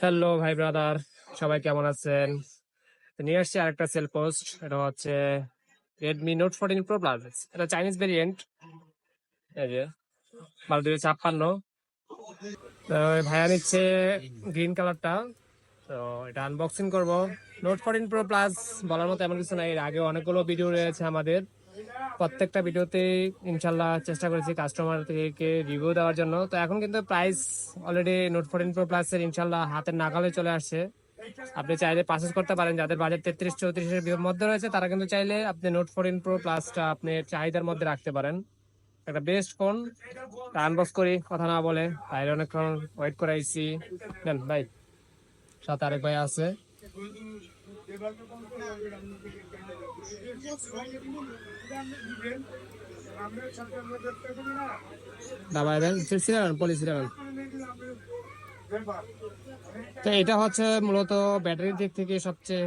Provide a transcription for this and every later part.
Hello ভাই brother সবাই কেমন আছেন? নিয়ে আসছি আরেকটা সেল পোস্ট এটা হচ্ছে Redmi note fourteen pro plus এটা চাইনিজ ভেরিয়েন্ট এই যে বারো দুই ছাপ্পান্ন। ভাইয়া নিচ্ছে গ্রিন কালারটা তো এটা আনবক্সিং করব। নোট ফোরটিন প্রো প্লাস বলার মতো এমন কিছু নাই। এর আগে অনেকগুলো ভিডিও রয়েছে আমাদের। প্রত্যেকটা ভিডিওতে ইনশাল্লাহ চেষ্টা করেছি কাস্টমার থেকে রিভিউ দেওয়ার জন্য। তো এখন কিন্তু price already note fourteen pro plus এর ইনশাল্লাহ হাতের নাগালে চলে আসছে। আপনি চাইলে পারচেস করতে পারেন। যাদের বাজেট তেত্রিশ চৌত্রিশের মধ্যে রয়েছে, তারা কিন্তু চাইলে আপনি নোট ফোরটিন প্রো প্লাসটা আপনি চাহিদার মধ্যে রাখতে পারেন। একটা বেস্ট ফোন আনবক্স করি, কথা না বলে। বাইরে অনেকক্ষণ ওয়েট করাইছি নেন, ভাই, সাথে আরেক ভাই আছে। তো এটা হচ্ছে মূলত ব্যাটারির দিক থেকে সবচেয়ে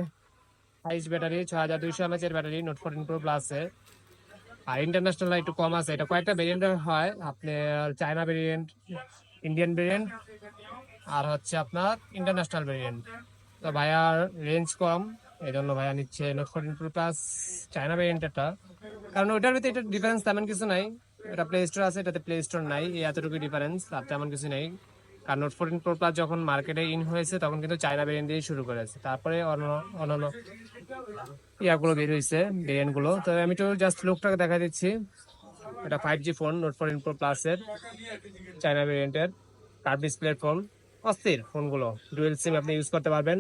হাইস্ট ব্যাটারি, ছয় হাজার দুইশো এমএচ এর ব্যাটারি নোট ফোরটিন প্রো প্লাসে আর ইন্টারন্যাশনাল একটু কম আছে, এটা কয়েকটা ভেরিয়েন্টের হয়। আপনার চায়না ভেরিয়েন্ট ইন্ডিয়ান ভেরিয়েন্ট আর হচ্ছে আপনার ইন্টারন্যাশনাল ভেরিয়েন্ট তো ভাইয়ার রেঞ্জ কম এই জন্য ভাইয়া নিচ্ছে note fourteen pro plus China ভেরিয়েন্টটা কারণ ওইটার ভিতরে এটা ডিফারেন্স তেমন কিছু নাই। এটা প্লে স্টোর আছে, এটাতে প্লে স্টোর নাই, এই এতটুকু ডিফারেন্স আর তেমন কিছু নেই। আর নোট ফোরটিন প্রো প্লাস যখন মার্কেটে ইন হয়েছে, তখন কিন্তু চায়না ভেরিয়েন্ট দিয়ে শুরু করেছে। তারপরে অন্য, অন্যান্য ইয়াগুলো বের হয়েছে ভেরিয়েন্টগুলো তো আমি তো জাস্ট লুকটাকে দেখা দিচ্ছি। এটা five G phone note fourteen pro প্লাসের চায়না ভেরিয়েন্টের কার্ভ ডিসপ্লে ফোন অস্থির ফোনগুলো। ডুয়েল সিম আপনি ইউজ করতে পারবেন।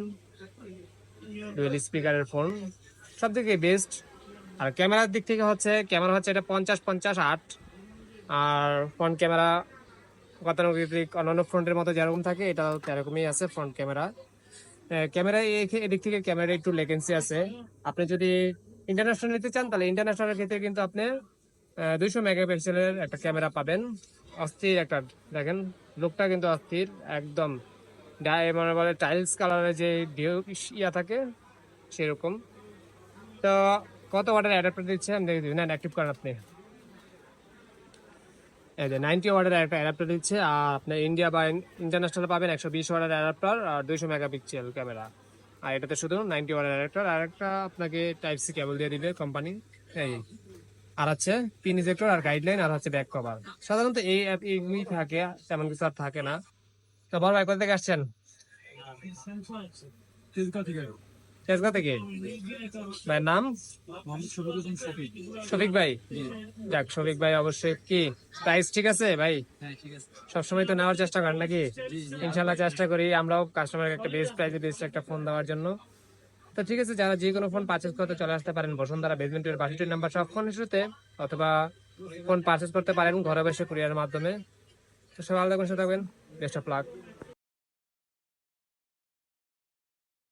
ডুয়েল স্পিকারের ফোন। সব থেকে বেস্ট আর ক্যামেরার দিক থেকে হচ্ছে, ক্যামেরা হচ্ছে এটা পঞ্চাশ পঞ্চাশ, আট। আর ফ্রন্ট ক্যামেরা গতানুগতিক অন্যান্য ফ্রন্টের মতো যেরকম থাকে এটা তেরকমই আছে ফ্রন্ট ক্যামেরা। ক্যামেরা এদিক থেকে ক্যামেরা একটু লেগেন্সি আছে। আপনি যদি ইন্টারন্যাশনাল নিতে চান, তাহলে ইন্টারন্যাশনাল ক্ষেত্রে কিন্তু আপনি দুইশো মেগাপিক্সেলের একটা ক্যামেরা পাবেন। অস্থির একটা, দেখেন, লুকটা কিন্তু অস্থির, একদম। ডাই- মানে বলে টাইলস কালারের যে ঢেউ ইয়া থাকে, সেরকম। তো কত ওয়াটের অ্যাডাপ্টার দিচ্ছে আমি দেখে দিই। না অ্যাক্টিভ করেন আপনি। এই যে নাইনটি ওয়াটের একটা অ্যাডাপ্টার দিচ্ছে, আর আপনার ইন্ডিয়া বা ইন্টারন্যাশনাল পাবেন একশো বিশ ওয়াটের অ্যাডাপ্টার আর দুইশো মেগাপিক্সেল ক্যামেরা। আর এটাতে শুধু নাইনটি ওয়াটের অ্যাডাপ্টার, আর একটা আপনাকে টাইপ সি কেবল দিয়ে দিবে কোম্পানি এই আর হচ্ছে পিন ইজেক্টর আর গাইডলাইন আর হচ্ছে ব্যাক কভার সাধারণত এই অ্যাপ এগুলি থাকে তেমন কিছু আর থাকে না। তো বড় ভাই কোথা থেকে আসছেন? তেজগাঁ থেকে। ভাইয়ের নাম? শফিক। ভাই? যাক শফিক ভাই অবশ্যই কি? প্রাইস ঠিক আছে ভাই? সবসময় তো নেওয়ার চেষ্টা করেন নাকি? ইনশাল্লাহ চেষ্টা করি আমরাও কাস্টমারকে একটা বেস্ট প্রাইসে বেস্ট একটা ফোন দেওয়ার জন্য। তো ঠিক আছে, যারা যে কোনো ফোন পারচেস করতে চলে আসতে পারেন, বসুন্ধরা বেসমেন্টের বাষট্টি নাম্বার সব ফোন ইস্যুতে অথবা ফোন পারচেস করতে পারেন, ঘরে বসে কুরিয়ার মাধ্যমে। তো সবাই আলাদা করে থাকবেন। Best of luck